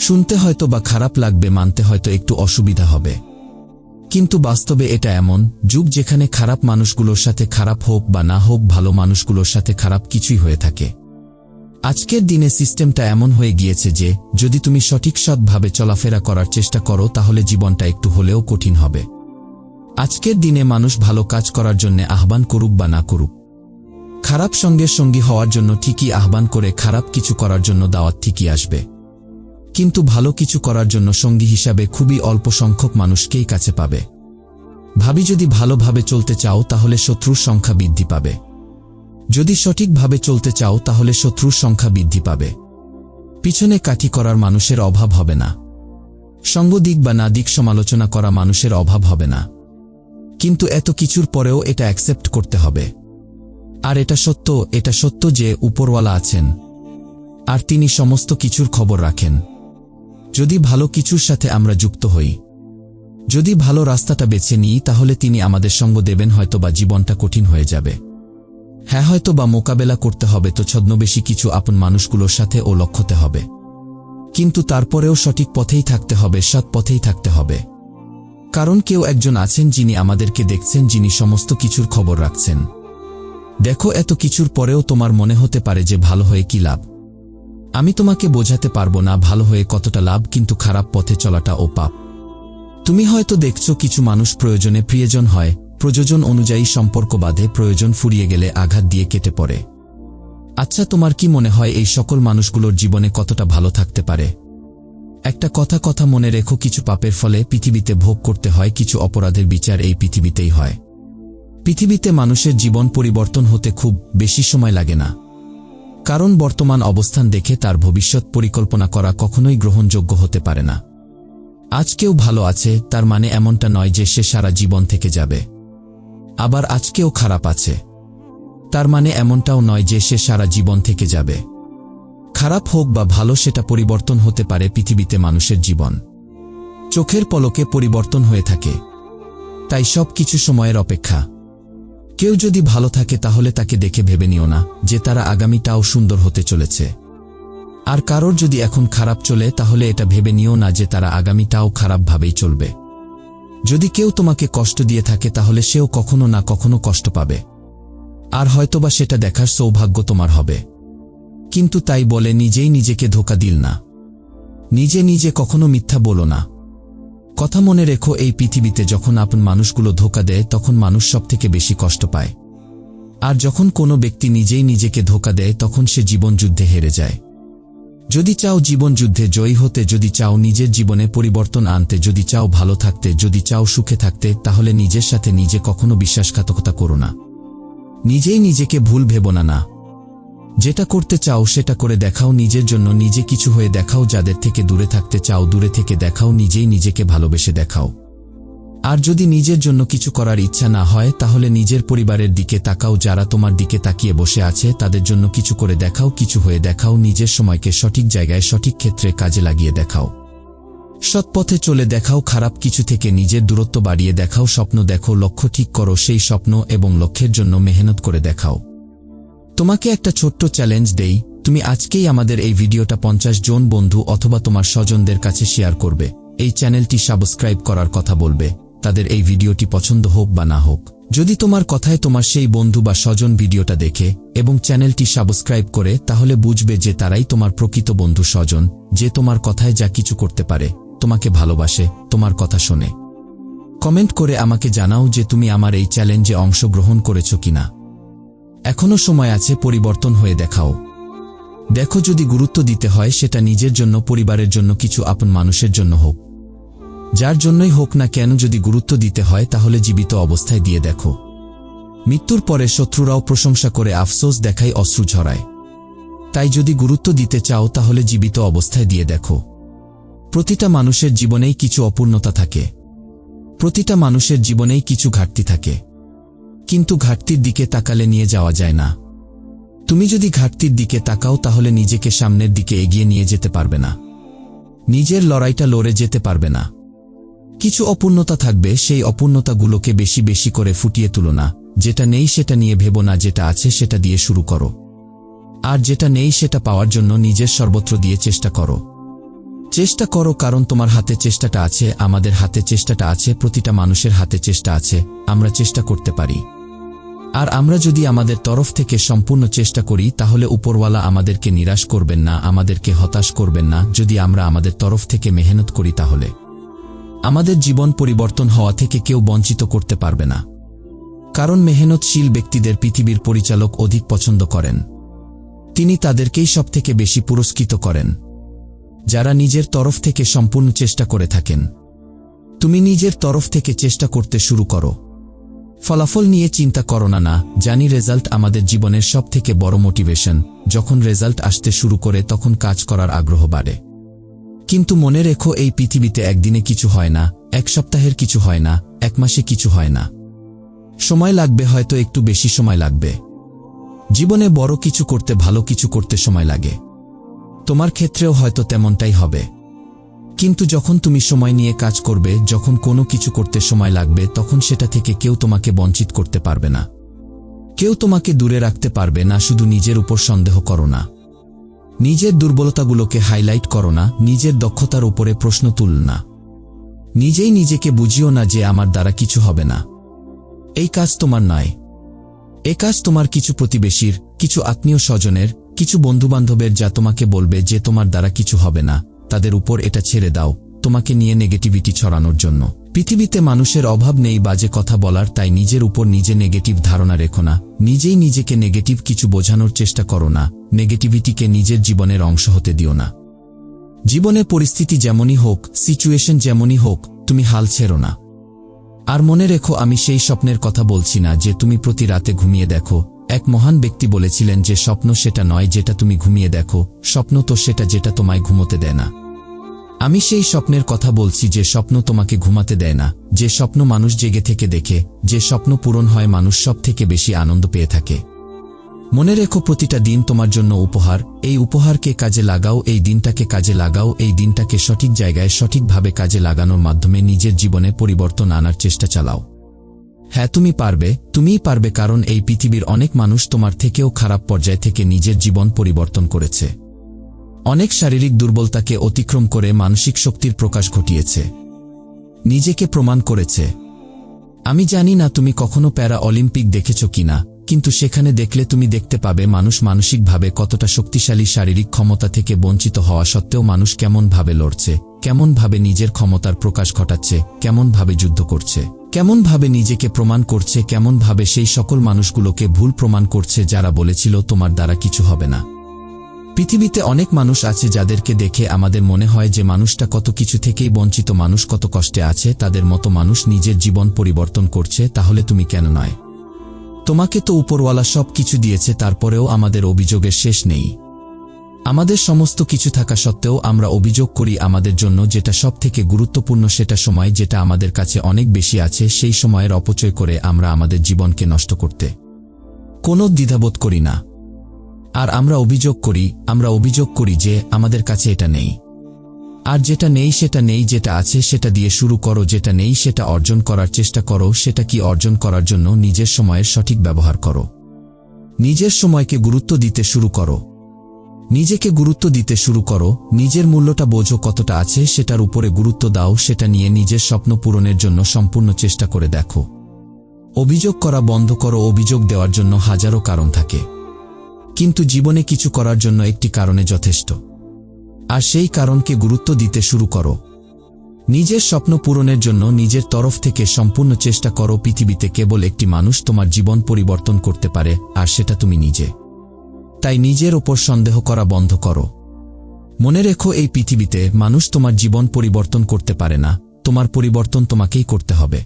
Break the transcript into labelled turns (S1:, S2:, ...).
S1: শুনতে হয়তো বা খারাপ লাগবে, মানতে হয়তো একটু অসুবিধা হবে। কিন্তু বাস্তবে এটা এমন, যুগ যেখানে খারাপ মানুষগুলোর সাথে খারাপ হোক বা না হোক, ভালো মানুষগুলোর সাথে খারাপ কিছুই হয়ে থাকে। আজকের দিনে সিস্টেমটা এমন হয়ে গিয়েছে যে, যদি তুমি সঠিক সৎভাবে চলাফেরা করার চেষ্টা করো, তাহলে জীবনটা একটু হলেও কঠিন হবে। আজকের দিনে মানুষ ভালো কাজ করার জন্য আহ্বান করুক বা না করুক। খারাপ সঙ্গে সঙ্গী হওয়ার জন্য ঠিকই আহ্বান করে খারাপ কিছু করার জন্য দাওয়াত ঠিকই আসবে। কিন্তু ভালো কিছু করার জন্য সঙ্গী হিসাবে খুবই অল্প সংখ্যক মানুষকেই কাছে পাবে। ভাবি যদি ভালোভাবে চলতে চাও তাহলে শত্রুর সংখ্যা বৃদ্ধি পাবে। যদি সঠিকভাবে চলতে চাও তাহলে শত্রুর সংখ্যা বৃদ্ধি পাবে। পিছনে কাঠি করার মানুষের অভাব হবে না। সঙ্গ দিক বা না দিক সমালোচনা করা মানুষের অভাব হবে না। কিন্তু এত কিছুর পরেও এটা অ্যাকসেপ্ট করতে হবে। আর এটা সত্য এটা সত্য যে উপরওয়ালা আছেন। আর তিনি সমস্ত কিছুর খবর রাখেন। যদি ভালো কিছুর সাথে আমরা যুক্ত হই। যদি ভালো রাস্তাটা বেছে নিই, তাহলে তিনি আমাদের সঙ্গ দেবেন, হয়তোবা জীবনটা কঠিন হয়ে যাবে। হ্যাঁ হয়তো বা মোকাবেলা করতে হবে, তো ছদ্মবেশী কিছু আপন মানুষগুলোর সাথে ও লক্ষ্যতে হবে। কিন্তু তারপরেও সঠিক পথেই থাকতে হবে, সৎ পথেই থাকতে হবে। কারণ কেউ একজন আছেন যিনি আমাদেরকে দেখছেন, যিনি সমস্ত কিছুর খবর রাখছেন। দেখো, এত কিছুর পরেও তোমার মনে হতে পারে যে ভালো হয়ে কি লাভ। আমি তোমাকে বোঝাতে পারব না ভালো হয়ে কতটা লাভ, কিন্তু খারাপ পথে চলাটা ও পাপ। তুমি হয়তো দেখছ কিছু মানুষ প্রয়োজনে প্রিয়জন হয়, প্রযোজন অনুযায়ী সম্পর্ক বাঁধে, প্রয়োজন ফুরিয়ে গেলে আঘাত দিয়ে কেটে পড়ে। আচ্ছা তোমার কি মনে হয় এই সকল মানুষগুলোর জীবনে কতটা ভালো থাকতে পারে? একটা কথা কথা মনে রেখো, কিছু পাপের ফলে পৃথিবীতে ভোগ করতে হয়, কিছু অপরাধের বিচার এই পৃথিবীতেই হয়। পৃথিবীতে মানুষের জীবন পরিবর্তন হতে খুব বেশি সময় লাগে না। কারণ বর্তমান অবস্থান দেখে তার ভবিষ্যৎ পরিকল্পনা করা কখনোই গ্রহণযোগ্য হতে পারে না। আজ কেউ ভালো আছে, তার মানে এমনটা নয় যে সে সারা জীবন থেকে যাবে। আবার আজকেও খারাপ আছে, তার মানে এমনটাও নয় যে সে সারা জীবন থেকে যাবে। খারাপ হোক বা ভালো, সেটা পরিবর্তন হতে পারে পৃথিবীতে মানুষের জীবন। চোখের পলকে পরিবর্তন হয়ে থাকে। তাই সব কিছু সময়ের অপেক্ষা। কেউ যদি ভালো থাকে তাহলে তাকে দেখে ভেবে নিও না যে তারা আগামীটাও সুন্দর হতে চলেছে। আর কারোর যদি এখন খারাপ চলে, তাহলে এটা ভেবে নিও না যে তারা আগামীটাও খারাপভাবেই চলবে। যদি কেউ তোমাকে কষ্ট দিয়ে থাকে, তাহলে সেও কখনো না কখনো কষ্ট পাবে। আর হয়তোবা সেটা দেখার সৌভাগ্য তোমার হবে। কিন্তু তাই বলে, নিজেই নিজেকে ধোকা দিল না। নিজে নিজে কখনো মিথ্যা বলো না। কথা মনে রেখো, এই পৃথিবীতে যখন আপন মানুষগুলো ধোকা দেয়, তখন মানুষ সব থেকে বেশি কষ্ট পায়। আর যখন কোনো ব্যক্তি নিজেই নিজেকে ধোকা দেয়, তখন সে জীবন যুদ্ধে হেরে যায়। যদি চাও জীবন যুদ্ধে জয়ী হতে, যদি চাও নিজের জীবনে পরিবর্তন আনতে, যদি চাও ভালো থাকতে, যদি চাও সুখে থাকতে, তাহলে নিজের সাথে নিজে কখনো বিশ্বাসঘাতকতা করো না। নিজেই নিজেকে ভুল ভেব না না। যেটা করতে চাও সেটা করে দেখাও, নিজের জন্য নিজে কিছু হয়ে দেখাও, যাদের থেকে দূরে থাকতে চাও, দূরে থেকে দেখাও, নিজেই নিজেকে ভালোবেসে দেখাও। আর যদি নিজের জন্য কিছু করার ইচ্ছা না হয়, তাহলে নিজের পরিবারের দিকে তাকাও, যারা তোমার দিকে তাকিয়ে বসে আছে, তাদের জন্য কিছু করে দেখাও, কিছু হয়ে দেখাও, নিজের সময়কে সঠিক জায়গায়, সঠিক ক্ষেত্রে কাজে লাগিয়ে দেখাও। সৎপথে চলে দেখাও, খারাপ কিছু থেকে নিজের দূরত্ব বাড়িয়ে দেখাও, স্বপ্ন দেখো, লক্ষ্য ঠিক করো, সেই স্বপ্ন এবং লক্ষ্যের জন্য মেহনত করে দেখাও। তোমাকে একটা ছোট্ট চ্যালেঞ্জ দেই। তুমি আজকেই আমাদের এই ভিডিওটা পঞ্চাশ জন বন্ধু অথবা তোমার স্বজনদের কাছে শেয়ার করবে। এই চ্যানেলটি সাবস্ক্রাইব করার কথা বলবে। তাদের এই ভিডিওটি পছন্দ হোক বা না হোক। যদি তোমার কথায় তোমার সেই বন্ধু বা স্বজন ভিডিওটা দেখে এবং চ্যানেলটি সাবস্ক্রাইব করে, তাহলে বুঝবে যে তারাই তোমার প্রকৃত বন্ধু স্বজন, যে তোমার কথায় যা কিছু করতে পারে, তোমাকে ভালোবাসে, তোমার কথা শোনে। কমেন্ট করে আমাকে জানাও যে তুমি আমার এই চ্যালেঞ্জে অংশগ্রহণ করেছ কিনা। এখনও সময় আছে পরিবর্তন হয়ে দেখাও। দেখো যদি গুরুত্ব দিতে হয়, সেটা নিজের জন্য, পরিবারের জন্য, কিছু আপন মানুষের জন্য হোক। যার জন্যই হোক না কেন যদি গুরুত্ব দিতে হয়, তাহলে জীবিত অবস্থায় দিয়ে দেখো। মৃত্যুর পরে শত্রুরাও প্রশংসা করে আফসোস দেখাই অশ্রু ঝরায়। তাই যদি গুরুত্ব দিতে চাও, তাহলে জীবিত অবস্থায় দিয়ে দেখো। প্রতিটা মানুষের জীবনেই কিছু অপূর্ণতা থাকে। প্রতিটা মানুষের জীবনেই কিছু ঘাটতি থাকে। কিন্তু ঘাটতির দিকে তাকালে নিয়ে যাওয়া যায় না। তুমি যদি ঘাটতির দিকে তাকাও তাহলে নিজেকে সামনের দিকে এগিয়ে নিয়ে যেতে পারবে না। নিজের লড়াইটা লড়ে যেতে পারবে না। কিছু অপূর্ণতা থাকবে, সেই অপূর্ণতাগুলোকে বেশি বেশি করে ফুটিয়ে তুলো না। যেটা নেই সেটা নিয়ে ভেবো না, যেটা আছে সেটা দিয়ে শুরু করো। আর যেটা নেই সেটা পাওয়ার জন্য নিজের সর্বত্র দিয়ে চেষ্টা করো। চেষ্টা করো কারণ তোমার হাতে চেষ্টাটা আছে, আমাদের হাতে চেষ্টাটা আছে, প্রতিটা মানুষের হাতে চেষ্টা আছে, আমরা চেষ্টা করতে পারি। আর আমরা যদি আমাদের তরফ থেকে সম্পূর্ণ চেষ্টা করি, তাহলে উপরওয়ালা আমাদেরকে নিরাশ করবেন না, আমাদেরকে হতাশ করবেন না, যদি আমরা আমাদের তরফ থেকে মেহনত করি তাহলে। আমাদের জীবন পরিবর্তন হওয়া থেকে কেউ বঞ্চিত করতে পারবে না। কারণ মেহনতশীল ব্যক্তিদের পৃথিবীর পরিচালক অধিক পছন্দ করেন। তিনি তাদেরকেই সবথেকে বেশি পুরস্কৃত করেন। যারা নিজের তরফ থেকে সম্পূর্ণ চেষ্টা করে থাকেন। তুমি নিজের তরফ থেকে চেষ্টা করতে শুরু করো। ফলাফল নিয়ে চিন্তা করো না না, জানি রেজাল্ট আমাদের জীবনের সব থেকে বড় মোটিভেশন। যখন রেজাল্ট আসতে শুরু করে, তখন কাজ করার আগ্রহ বাড়ে। কিন্তু মনে রেখো, এই পৃথিবীতে একদিনে কিছু হয় না, এক সপ্তাহের কিছু হয় না, এক মাসে কিছু হয় না। সময় লাগবে, হয়তো একটু বেশি সময় লাগবে। জীবনে বড় কিছু করতে, ভালো কিছু করতে সময় লাগে। তোমার ক্ষেত্রেও হয়তো তেমনটাই হবে। কিন্তু যখন তুমি সময় নিয়ে কাজ করবে, যখন কোনো কিছু করতে সময় লাগবে, তখন সেটা থেকে কেউ তোমাকে বঞ্চিত করতে পারবে না। কেউ তোমাকে দূরে রাখতে পারবে না, শুধু নিজের উপর সন্দেহ করো না। নিজের দুর্বলতাগুলোকে হাইলাইট করো না, নিজের দক্ষতার উপরে প্রশ্ন তুল না। নিজেই নিজেকে বুঝিও না যে আমার দ্বারা কিছু হবে না। এই কাজ তোমার নয়। এ কাজ তোমার কিছু প্রতিবেশীর, কিছু আত্মীয় স্বজনের কিছু বন্ধুবান্ধবের যা তোমাকে বলবে যে তোমার দ্বারা কিছু হবে না, তাদের উপর এটা ছেড়ে দাও, তোমাকে নিয়ে নেগেটিভিটি ছড়ানোর জন্য। পৃথিবীতে মানুষের অভাব নেই বাজে কথা বলার, তাই নিজের উপর নিজে নেগেটিভ ধারণা রেখো না। নিজেই নিজেকে নেগেটিভ কিছু বোঝানোর চেষ্টা করো না, নেগেটিভিটিকে নিজের জীবনের অংশ হতে দিও না। জীবনে পরিস্থিতি যেমনই হোক, সিচুয়েশন যেমনই হোক, তুমি হাল ছেড়ো না। আর মনে রেখো, আমি সেই স্বপ্নের কথা বলছি না যে তুমি প্রতি রাতে ঘুমিয়ে দেখো এক মহান ব্যক্তি বলেছিলেন যে স্বপ্ন সেটা নয় যেটা তুমি ঘুমিয়ে দেখো, স্বপ্ন তো সেটা যেটা তোমায় ঘুমোতে দেয় না। আমি সেই স্বপ্নের কথা বলছি যে স্বপ্ন তোমাকে ঘুমাতে দেয় না, যে স্বপ্ন মানুষ জেগে থেকে দেখে, যে স্বপ্ন পূরণ হয় মানুষ সব থেকে বেশি আনন্দ পেয়ে থাকে। মনে রেখো প্রতিটা দিন তোমার জন্য উপহার, এই উপহারকে কাজে লাগাও, এই দিনটাকে কাজে লাগাও, এই দিনটাকে সঠিক জায়গায় সঠিকভাবে কাজে লাগানোর মাধ্যমে নিজের জীবনে পরিবর্তন আনার চেষ্টা চালাও। হ্যাঁ তুমি পারবে, তুমিই পারবে কারণ এই পৃথিবীর অনেক মানুষ তোমার থেকেও খারাপ পর্যায় থেকে নিজের জীবন পরিবর্তন করেছে। অনেক শারীরিক দুর্বলতাকে অতিক্রম করে মানসিক শক্তির প্রকাশ ঘটিয়েছে। নিজেকে প্রমাণ করেছে। আমি জানি না তুমি কখনো প্যারা অলিম্পিক দেখেছ কিনা, কিন্তু সেখানে দেখলে তুমি দেখতে পাবে মানুষ মানসিকভাবে কতটা শক্তিশালী শারীরিক ক্ষমতা থেকে বঞ্চিত হওয়া সত্ত্বেও মানুষ কেমনভাবে লড়ছে, কেমনভাবে নিজের ক্ষমতার প্রকাশ ঘটাচ্ছে, কেমনভাবে যুদ্ধ করছে। কেমনভাবে নিজেকে প্রমাণ করছে কেমনভাবে সেই সকল মানুষগুলোকে ভুল প্রমাণ করছে যারা বলেছিল তোমার দ্বারা কিছু হবে না। পৃথিবীতে অনেক মানুষ আছে যাদেরকে দেখে আমাদের মনে হয় যে মানুষটা কত কিছু থেকেই বঞ্চিত, মানুষ কত কষ্টে আছে, তাদের মতো মানুষ নিজের জীবন পরিবর্তন করছে, তাহলে তুমি কেন নয়? তোমাকে তো উপরওয়ালা সব কিছু দিয়েছে, তারপরেও আমাদের অভিযোগের শেষ নেই। আমাদের সমস্ত কিছু থাকা সত্ত্বেও আমরা অভিযোগ করি আমাদের জন্য যেটা সব থেকে গুরুত্বপূর্ণ সেটা সময় যেটা আমাদের কাছে অনেক বেশি আছে, সেই সময়ের অপচয় করে আমরা আমাদের জীবনকে নষ্ট করতে কোনো দ্বিধাবোধ করি না। আর আমরা অভিযোগ করি, আমরা অভিযোগ করি যে আমাদের কাছে এটা নেই। আর যেটা নেই সেটা নেই, যেটা আছে সেটা দিয়ে শুরু করো, যেটা নেই সেটা অর্জন করার চেষ্টা করো, সেটা কি অর্জন করার জন্য নিজের সময়ের সঠিক ব্যবহার করো। নিজের সময়কে গুরুত্ব দিতে শুরু করো। নিজেকে গুরুত্ব দিতে শুরু করো। নিজের মূল্যটা বোঝো কতটা আছে, সেটার উপরে গুরুত্ব দাও, সেটা নিয়ে নিজের স্বপ্ন পূরণের জন্য সম্পূর্ণ চেষ্টা করে দেখো। অভিযোগ করা বন্ধ করো, অভিযোগ দেওয়ার জন্য হাজারো কারণ থাকে। কিন্তু জীবনে কিছু করার জন্য একটি কারণে যথেষ্ট। আর সেই কারণকে গুরুত্ব দিতে শুরু করো। নিজের স্বপ্ন পূরণের জন্য নিজের তরফ থেকে সম্পূর্ণ চেষ্টা করো, পৃথিবীতে কেবল একটি মানুষ তোমার জীবন পরিবর্তন করতে পারে, আর সেটা তুমি নিজে। তাই নিজের ওপর সন্দেহ করা বন্ধ করো। মনে রেখো এই পৃথিবীতে মানুষ তোমার জীবন পরিবর্তন করতে পারে না, তোমার পরিবর্তন তোমাকেই করতে হবে।